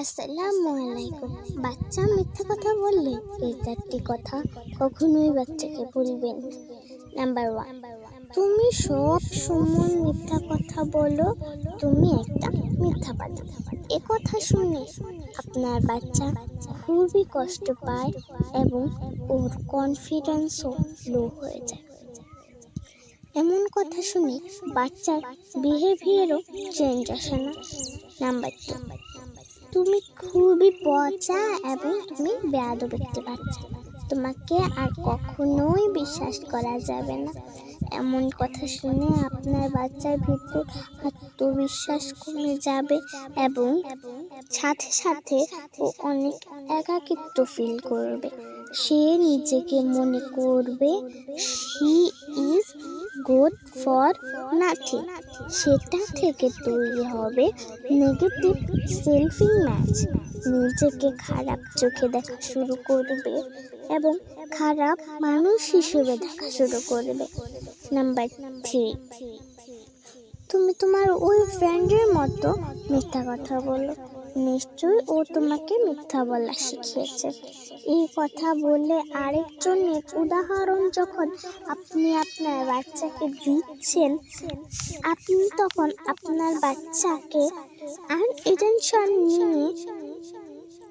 আসসালামু আলাইকুম। বাচ্চা মিথ্যা কথা বললে এই চারটি কথা কখনোই বাচ্চাকে বলবেন নাম্বার ওয়ান তুমি সব সময় মিথ্যা কথা বলো, তুমি একটা মিথ্যাবাদী। এ কথা শুনে আপনার বাচ্চা খুবই কষ্ট পায় এবং ওর কনফিডেন্সও লো হয়ে যায়। এমন কথা শুনে বাচ্চার বিহেভিয়ারও চেঞ্জ আসে না। নাম্বার টু তুমি খুবই পচা এবং তুমি বেয়াদ ব্যক্তি বাচ্চা তোমাকে আর কখনোই বিশ্বাস করা যাবে না। এমন কথা শুনে আপনার বাচ্চার ভিতর আত্মবিশ্বাস কমে যাবে এবং সাথে সাথে ও অনেক একাকিত্ব ফিল করবে। সে নিজেকে মনে করবে he is good for nothing সেটা থেকে তৈরি হবে নেগেটিভ সেলফিং ম্যাচ নিজেকে খারাপ চোখে দেখা শুরু করবে এবং খারাপ মানুষ হিসেবে দেখা শুরু করবে। নাম্বার থ্রি তুমি তোমার ওই ফ্রেন্ডের মতো মিথ্যা কথা বলো। নিশ্চয়ই ও তোমাকে মিথ্যা বলা শিখিয়েছে। এই কথা বলে আরেকজনের উদাহরণ যখন আপনি আপনার বাচ্চাকে দিচ্ছেন, আপনি তখন আপনার বাচ্চাকে আর এটেনশন নিয়ে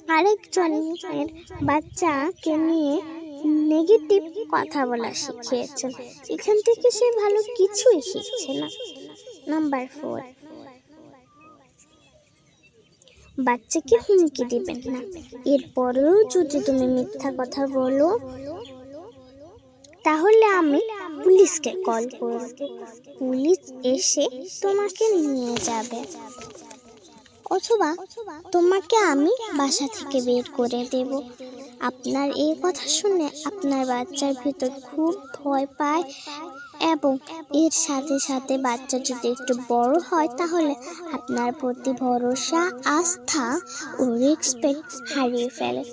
আরেকজনের বাচ্চাকে নিয়ে নেগেটিভ কথা বলা শিখিয়েছেন। এখান থেকে সে ভালো কিছুই শিখছে না। নাম্বার ফোর বাচ্চাকে হুমকি দিবেন না। এরপরেও যদি তুমি মিথ্যা কথা বলো, তাহলে আমি পুলিশকে কল করব। পুলিশ এসে তোমাকে নিয়ে যাবে। অথবা তোমাকে আমি বাসা থেকে বের করে দেব। আপনার এই কথা শুনে আপনার বাচ্চার ভিতর খুব ভয় পায় এবং এর সাথে সাথে বাচ্চা যদি একটু বড় হয়, তাহলে আপনার প্রতি ভরসা, আস্থা ও রেসপেক্ট হারিয়ে ফেলে।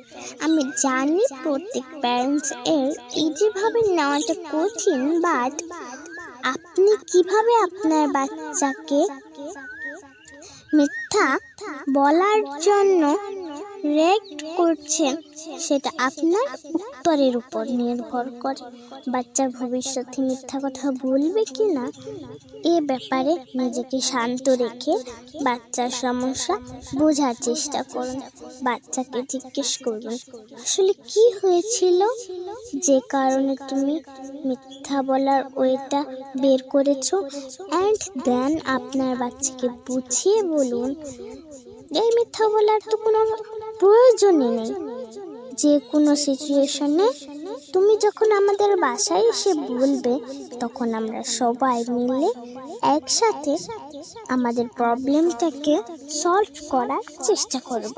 আমি জানি প্রত্যেক প্যারেন্টস এর ইজিভাবে নেওয়াটা কঠিন বাট আপনি কীভাবে আপনার বাচ্চাকে মিথ্যা বলার জন্য রেক্ট করছেন সেটা আপনার উত্তরের উপর নির্ভর করে। বাচ্চার ভবিষ্যতে মিথ্যা কথা বলবে কি না, এ ব্যাপারে নিজেকে শান্ত রেখে বাচ্চার সমস্যা বোঝার চেষ্টা করুন। বাচ্চাকে জিজ্ঞেস করুন, আসলে কি হয়েছিল? যে কারণে তুমি মিথ্যা বলার ওইটা বের করেছ। অ্যান্ড দেন আপনার বাচ্চাকে বুঝিয়ে বলুন, এই মিথ্যা বলার তো কোনো প্রয়োজনই নেই। যে কোনো সিচুয়েশনে তুমি যখন আমাদের বাসায় এসে বলবে, তখন আমরা সবাই মিলে একসাথে আমাদের প্রবলেমটাকে সলভ করার চেষ্টা করব।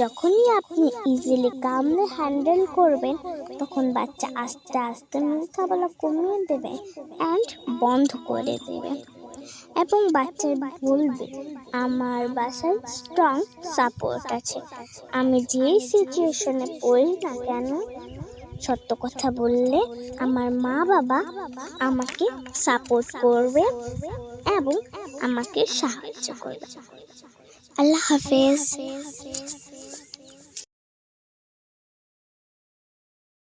যখনই আপনি ইজিলি কামলে হ্যান্ডেল করবেন, তখন বাচ্চা আস্তে আস্তে মিথ্যা বলা কমিয়ে দেবে অ্যান্ড বন্ধ করে দেবে এবং বাচ্চার বলবে, আমার বাসায় স্ট্রং সাপোর্ট আছে। আমি যেই সিচুয়েশনে পড়ি না কেন সত্য কথা বললে আমার মা বাবা আমাকে সাপোর্ট করবে এবং আমাকে সাহায্য করবে। আল্লাহ হাফেজ।